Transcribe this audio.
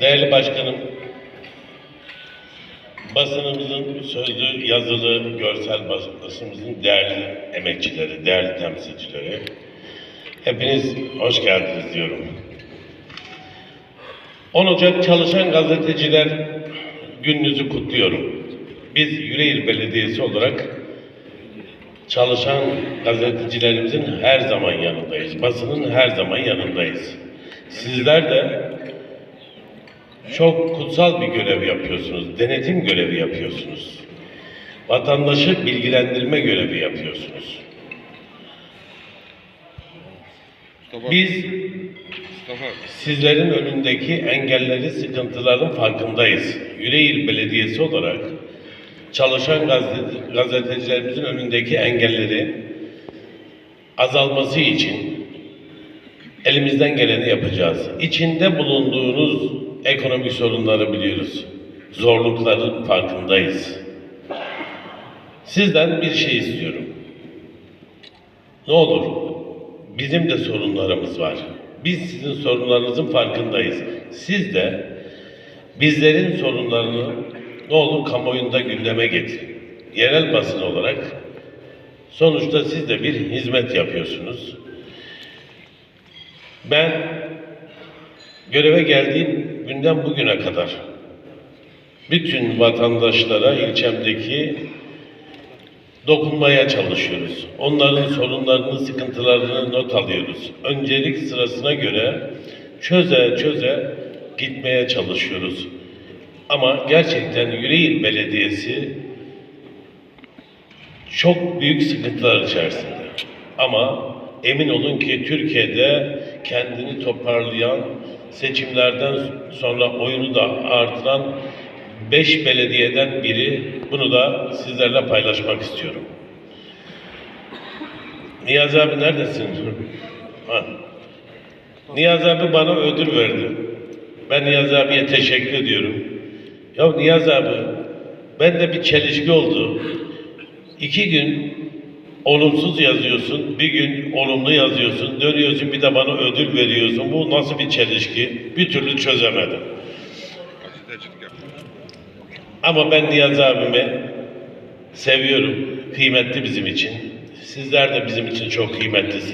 Değerli başkanım, basınımızın sözlü, yazılı, görsel basınımızın değerli emekçileri, değerli temsilcileri, hepiniz hoş geldiniz diyorum. 10 Ocak Çalışan Gazeteciler gününüzü kutluyorum. Biz Yüreğir Belediyesi olarak çalışan gazetecilerimizin her zaman yanındayız. Basının her zaman yanındayız. Sizler de çok kutsal bir görev yapıyorsunuz. Denetim görevi yapıyorsunuz. Vatandaşı bilgilendirme görevi yapıyorsunuz. Biz sizlerin önündeki engelleri, sıkıntıların farkındayız. Yüreğir Belediyesi olarak çalışan gazete- gazetecilerimizin önündeki engelleri azalması için elimizden geleni yapacağız. İçinde bulunduğunuz ekonomik sorunları biliyoruz. Zorlukların farkındayız. Sizden bir şey istiyorum. Ne olur bizim de sorunlarımız var. Biz sizin sorunlarınızın farkındayız. Siz de bizlerin sorunlarını ne olur kamuoyunda gündeme getirin. Yerel basın olarak sonuçta siz de bir hizmet yapıyorsunuz. Ben göreve geldiğim günden bugüne kadar bütün vatandaşlara ilçemdeki dokunmaya çalışıyoruz. Onların sorunlarını, sıkıntılarını not alıyoruz. Öncelik sırasına göre çöze çöze gitmeye çalışıyoruz. Ama gerçekten Yüreğir Belediyesi çok büyük sıkıntılar içerisinde. Ama emin olun ki Türkiye'de kendini toparlayan, seçimlerden sonra oyunu da artıran beş belediyeden biri. Bunu da sizlerle paylaşmak istiyorum. Niyazi abi neredesin? Ha. Niyazi abi bana ödül verdi. Ben Niyazi abiye teşekkür ediyorum. Ya Niyazi abi, ben de bir çelişki oldu. İki gün olumsuz yazıyorsun, bir gün olumlu yazıyorsun, dönüyorsun bir de bana ödül veriyorsun. Bu nasıl bir çelişki? Bir türlü çözemedim. Ama ben Niyazi abimi seviyorum. Kıymetli bizim için. Sizler de bizim için çok kıymetlisiniz.